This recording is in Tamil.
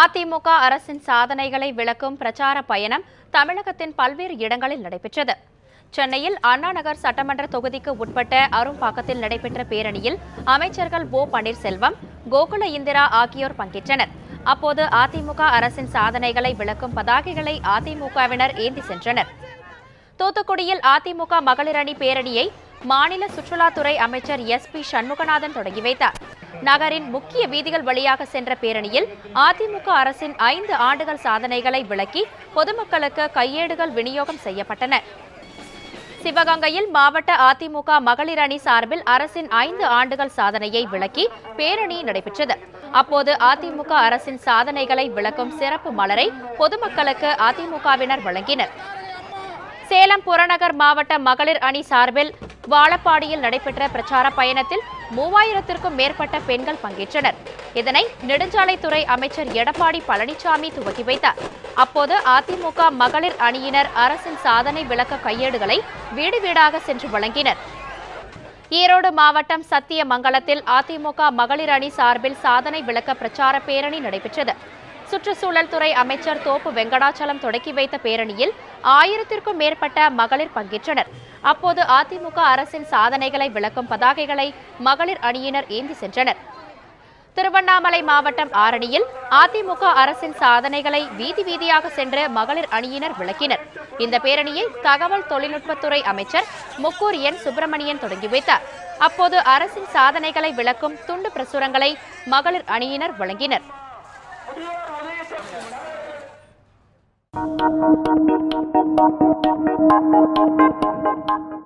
அதிமுக அரசின் சாதனைகளை விளக்கும் பிரச்சார பயணம் தமிழகத்தின் பல்வேறு இடங்களில் நடைபெற்றது. சென்னையில் அண்ணாநகர் சட்டமன்ற தொகுதிக்கு உட்பட்ட அரும்பாக்கத்தில் நடைபெற்ற பேரணியில் அமைச்சர்கள் ஓ. பன்னீர்செல்வம் கோகுல இந்திரா ஆகியோர் பங்கேற்றனர். அப்போது அதிமுக அரசின் சாதனைகளை விளக்கும் பதாகைகளை அதிமுகவினர் ஏந்தி சென்றனர். தூத்துக்குடியில் அதிமுக மகளிர் அணி பேரணியை மாநில சுற்றுலாத்துறை அமைச்சர் எஸ். பி. சண்முகநாதன் தொடங்கி வைத்தார். நகரின் முக்கிய வீதிகள் வழியாக சென்ற பேரணியில் அதிமுக அரசின் ஐந்து ஆண்டுகள் சாதனைகளை விளக்கி பொதுமக்களுக்கு கையேடுகள் விநியோகம் செய்யப்பட்டன. சிவகங்கையில் மாவட்ட அதிமுக மகளிர் அணி சார்பில் அரசின் ஐந்து ஆண்டுகள் சாதனையை விளக்கி பேரணி நடைபெற்றது. அப்போது அதிமுக அரசின் சாதனைகளை விளக்கும் சிறப்பு மலரை பொதுமக்களுக்கு அதிமுகவினர் வழங்கினர். சேலம் புறநகர் மாவட்ட மகளிர் அணி சார்பில் வாழப்பாடியில் நடைபெற்ற பிரச்சார பயணத்தில் மூவாயிரத்திற்கும் மேற்பட்ட பெண்கள் பங்கேற்றனர். இதனை நெடுஞ்சாலைத்துறை அமைச்சர் எடப்பாடி பழனிசாமி துவக்கி வைத்தார். அப்போது அதிமுக மகளிர் அணியினர் அரசின் சாதனை விளக்க கையேடுகளை வீடு வீடாக சென்று வழங்கினர். ஈரோடு மாவட்டம் சத்தியமங்கலத்தில் அதிமுக மகளிர் அணி சார்பில் சாதனை விளக்க பிரச்சார பேரணி நடைபெற்றது. சுற்றுச்சூழல் துறை அமைச்சர் தோப்பு வெங்கடாச்சலம் தொடக்கி வைத்த பேரணியில் ஆயிரத்திற்கும் மேற்பட்ட மகளிர் பங்கேற்றனர். அப்போது அதிமுக அரசின் சாதனைகளை விளக்கும் பதாகைகளை மகளிர் அணியினர் ஏந்தி சென்றனர். திருவண்ணாமலை மாவட்டம் ஆரணியில் அதிமுக அரசின் சாதனைகளை வீதி வீதியாக சென்று மகளிர் அணியினர் விளக்கினர். இந்த பேரணியை தகவல் தொழில்நுட்பத்துறை அமைச்சர் முக்கூர் என் சுப்பிரமணியன் தொடங்கி வைத்தார். அப்போது அரசின் சாதனைகளை விளக்கும் துண்டு பிரசுரங்களை மகளிர் அணியினர் வழங்கினர். Thank you.